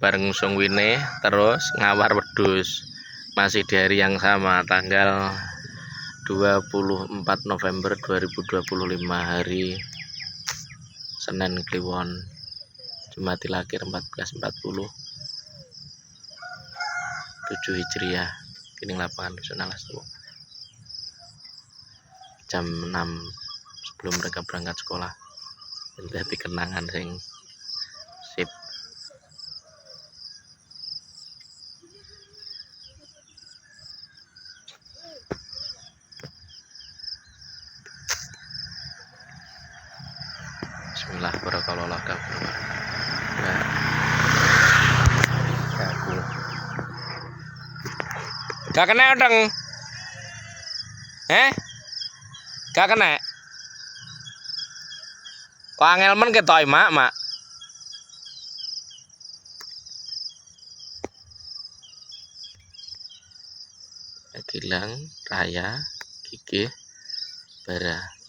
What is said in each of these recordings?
bareng Sungwine terus ngawar wedus masih di hari yang sama tanggal 24 November 2025 hari Senin Kliwon Jumati Lakir 1440 7 Hijriah Kining lapangan Tua. jam 6 sebelum mereka berangkat sekolah. Jadi kenangan sing Bismillah barakallah kabul ya. Kabul gak kena dong eh gak kena? Kok angel men ketoy mak mak? Gilang, Raya, Kiki, Bara.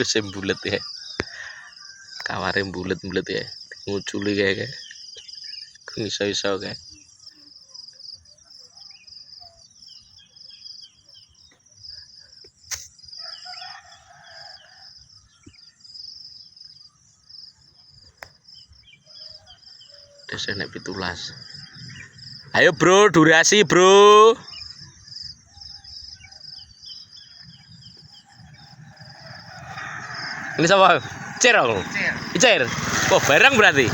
Saya bulet ya. Kawarnya bulet-bulet ya. Nguculi kayak kayak. Iso-iso kayak. Desa nek pitulas. Ayo bro, durasi bro. Ini siapa? Cer aku. Cer. Oh, barang berarti.